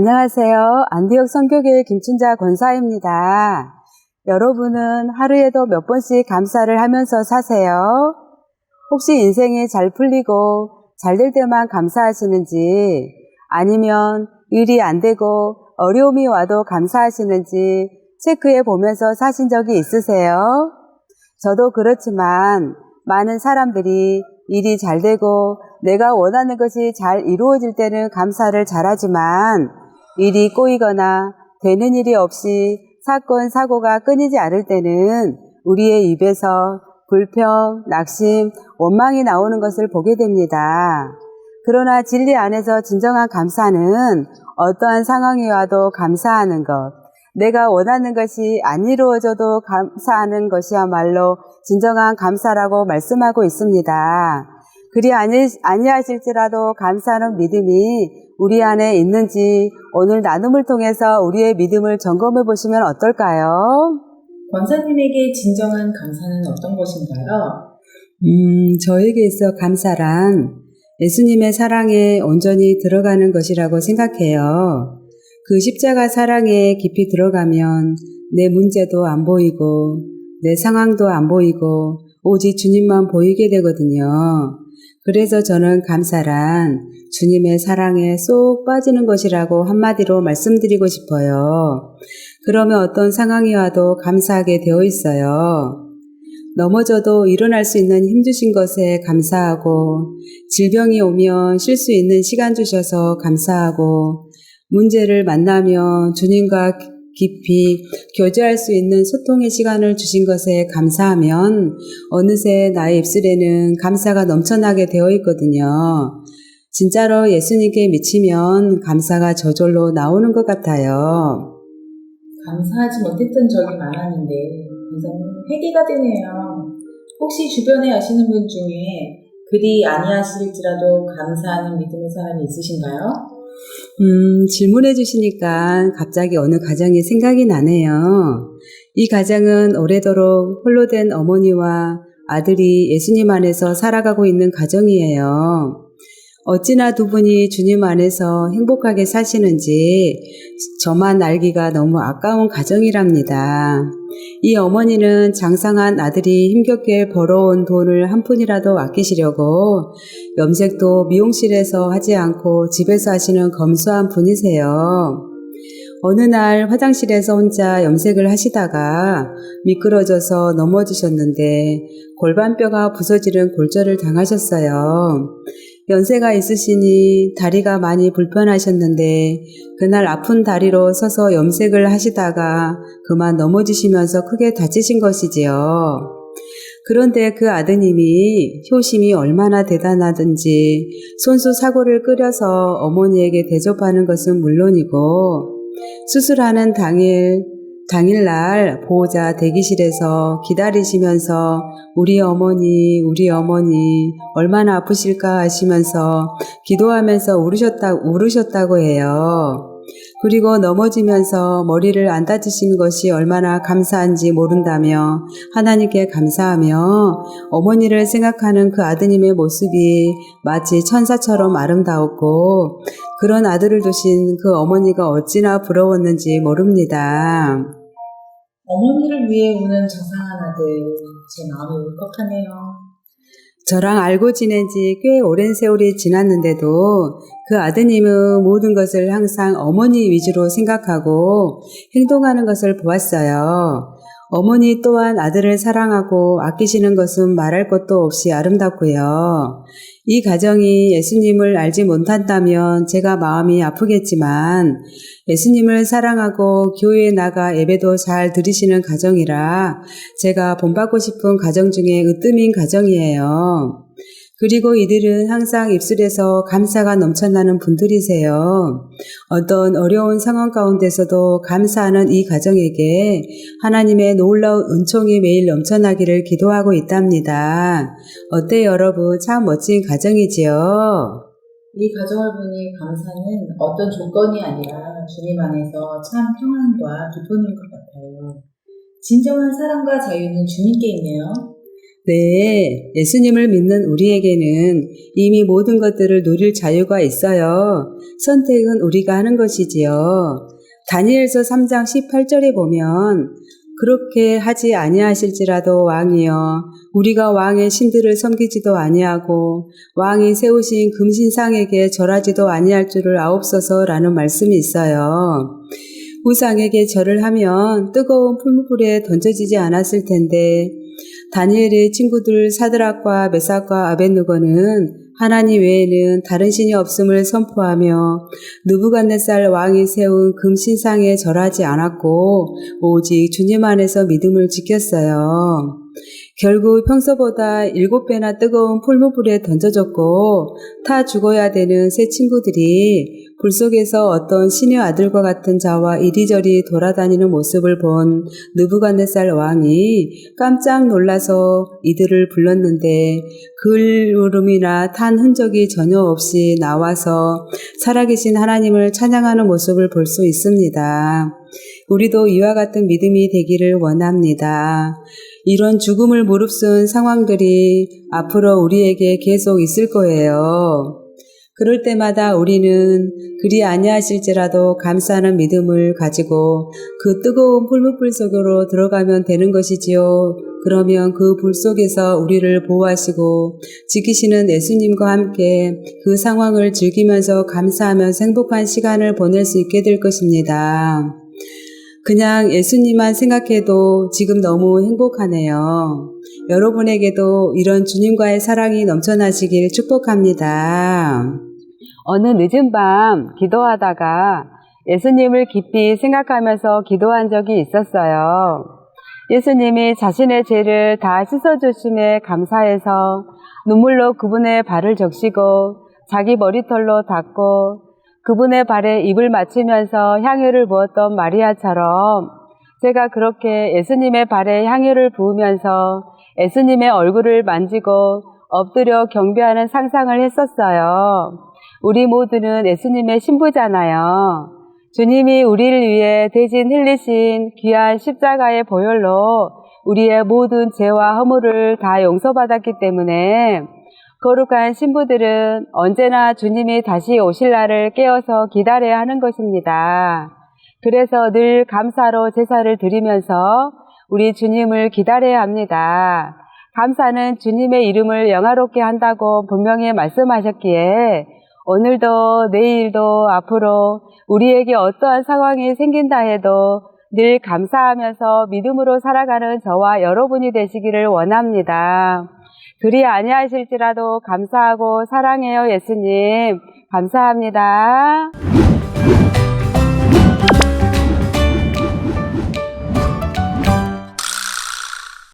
안녕하세요. 안디옥 선교교회 김춘자 권사입니다. 여러분은 하루에도 몇 번씩 감사를 하면서 사세요? 혹시 인생이 잘 풀리고 잘 될 때만 감사하시는지 아니면 일이 안 되고 어려움이 와도 감사하시는지 체크해 보면서 사신 적이 있으세요? 저도 그렇지만 많은 사람들이 일이 잘 되고 내가 원하는 것이 잘 이루어질 때는 감사를 잘하지만 일이 꼬이거나 되는 일이 없이 사건, 사고가 끊이지 않을 때는 우리의 입에서 불평, 낙심, 원망이 나오는 것을 보게 됩니다. 그러나 진리 안에서 진정한 감사는 어떠한 상황이 와도 감사하는 것, 내가 원하는 것이 안 이루어져도 감사하는 것이야말로 진정한 감사라고 말씀하고 있습니다. 그리 아니, 아니하실지라도 감사하는 믿음이 우리 안에 있는지 오늘 나눔을 통해서 우리의 믿음을 점검해 보시면 어떨까요? 권사님에게 진정한 감사는 어떤 것인가요? 음, 저에게 있어 감사란 예수님의 사랑에 온전히 들어가는 것이라고 생각해요. 그 십자가 사랑에 깊이 들어가면 내 문제도 안 보이고 내 상황도 안 보이고 오직 주님만 보이게 되거든요. 그래서 저는 감사란 주님의 사랑에 쏙 빠지는 것이라고 한마디로 말씀드리고 싶어요. 그러면 어떤 상황이 와도 감사하게 되어 있어요. 넘어져도 일어날 수 있는 힘 주신 것에 감사하고, 질병이 오면 쉴 수 있는 시간 주셔서 감사하고, 문제를 만나면 주님과 깊이 교제할 수 있는 소통의 시간을 주신 것에 감사하면 어느새 나의 입술에는 감사가 넘쳐나게 되어 있거든요. 진짜로 예수님께 미치면 감사가 저절로 나오는 것 같아요. 감사하지 못했던 적이 많았는데 권사님 회개가 되네요. 혹시 주변에 아시는 분 중에 그리 아니하실지라도 감사하는 믿음의 사람이 있으신가요? 음, 질문해 주시니까 갑자기 어느 가정이 생각이 나네요. 이 가정은 오래도록 홀로 된 어머니와 아들이 예수님 안에서 살아가고 있는 가정이에요. 어찌나 두 분이 주님 안에서 행복하게 사시는지 저만 알기가 너무 아까운 가정이랍니다. 이 어머니는 장상한 아들이 힘겹게 벌어온 돈을 한 푼이라도 아끼시려고 염색도 미용실에서 하지 않고 집에서 하시는 검소한 분이세요. 어느 날 화장실에서 혼자 염색을 하시다가 미끄러져서 넘어지셨는데 골반뼈가 부서지는 골절을 당하셨어요. 연세가 있으시니 다리가 많이 불편하셨는데 그날 아픈 다리로 서서 염색을 하시다가 그만 넘어지시면서 크게 다치신 것이지요. 그런데 그 아드님이 효심이 얼마나 대단하든지 손수 사고를 끓여서 어머니에게 대접하는 것은 물론이고 수술하는 당일 당일날 보호자 대기실에서 기다리시면서 우리 어머니, 우리 어머니 얼마나 아프실까 하시면서 기도하면서 울으셨다, 울으셨다고 해요. 그리고 넘어지면서 머리를 안 다치신 것이 얼마나 감사한지 모른다며 하나님께 감사하며 어머니를 생각하는 그 아드님의 모습이 마치 천사처럼 아름다웠고 그런 아들을 두신 그 어머니가 어찌나 부러웠는지 모릅니다. 어머니를 위해 우는 자상한 아들 제 마음이 울컥하네요. 저랑 알고 지낸 지 꽤 오랜 세월이 지났는데도 그 아드님은 모든 것을 항상 어머니 위주로 생각하고 행동하는 것을 보았어요. 어머니 또한 아들을 사랑하고 아끼시는 것은 말할 것도 없이 아름답고요. 이 가정이 예수님을 알지 못한다면 제가 마음이 아프겠지만 예수님을 사랑하고 교회에 나가 예배도 잘 드리시는 가정이라 제가 본받고 싶은 가정 중에 으뜸인 가정이에요. 그리고 이들은 항상 입술에서 감사가 넘쳐나는 분들이세요. 어떤 어려운 상황 가운데서도 감사하는 이 가정에게 하나님의 놀라운 은총이 매일 넘쳐나기를 기도하고 있답니다. 어때 여러분? 참 멋진 가정이지요? 이 가정을 보니 감사는 어떤 조건이 아니라 주님 안에서 참 평안과 기쁨인 것 같아요. 진정한 사랑과 자유는 주님께 있네요. 네, 예수님을 믿는 우리에게는 이미 모든 것들을 누릴 자유가 있어요. 선택은 우리가 하는 것이지요. 다니엘서 3장 18절에 보면 그렇게 하지 아니하실지라도 왕이여 우리가 왕의 신들을 섬기지도 아니하고 왕이 세우신 금신상에게 절하지도 아니할 줄을 아옵소서라는 말씀이 있어요. 우상에게 절을 하면 뜨거운 풀무불에 던져지지 않았을 텐데 다니엘의 친구들 사드락과 메삭과 아벤누고는 하나님 외에는 다른 신이 없음을 선포하며 느부갓네살 왕이 세운 금신상에 절하지 않았고 오직 주님 안에서 믿음을 지켰어요. 결국 평소보다 일곱 배나 뜨거운 풀무불에 던져졌고 타 죽어야 되는 새 친구들이 불 속에서 어떤 신의 아들과 같은 자와 이리저리 돌아다니는 모습을 본 느부갓네살 왕이 깜짝 놀라서 이들을 불렀는데 글 울음이나 탄 흔적이 전혀 없이 나와서 살아계신 하나님을 찬양하는 모습을 볼 수 있습니다. 우리도 이와 같은 믿음이 되기를 원합니다. 이런 죽음을 무릅쓴 상황들이 앞으로 우리에게 계속 있을 거예요. 그럴 때마다 우리는 그리 아니하실지라도 감사하는 믿음을 가지고 그 뜨거운 풀무불 속으로 들어가면 되는 것이지요. 그러면 그 불 속에서 우리를 보호하시고 지키시는 예수님과 함께 그 상황을 즐기면서 감사하면서 행복한 시간을 보낼 수 있게 될 것입니다. 그냥 예수님만 생각해도 지금 너무 행복하네요. 여러분에게도 이런 주님과의 사랑이 넘쳐나시길 축복합니다. 어느 늦은 밤 기도하다가 예수님을 깊이 생각하면서 기도한 적이 있었어요. 예수님이 자신의 죄를 다 씻어주심에 감사해서 눈물로 그분의 발을 적시고 자기 머리털로 닦고 그분의 발에 입을 맞추면서 향유를 부었던 마리아처럼 제가 그렇게 예수님의 발에 향유를 부으면서 예수님의 얼굴을 만지고 엎드려 경배하는 상상을 했었어요. 우리 모두는 예수님의 신부잖아요. 주님이 우리를 위해 대신 흘리신 귀한 십자가의 보혈로 우리의 모든 죄와 허물을 다 용서받았기 때문에 거룩한 신부들은 언제나 주님이 다시 오실 날을 깨어서 기다려야 하는 것입니다. 그래서 늘 감사로 제사를 드리면서 우리 주님을 기다려야 합니다. 감사는 주님의 이름을 영화롭게 한다고 분명히 말씀하셨기에 오늘도 내일도 앞으로 우리에게 어떠한 상황이 생긴다 해도 늘 감사하면서 믿음으로 살아가는 저와 여러분이 되시기를 원합니다. 그리 아니하실지라도 감사하고 사랑해요 예수님. 감사합니다.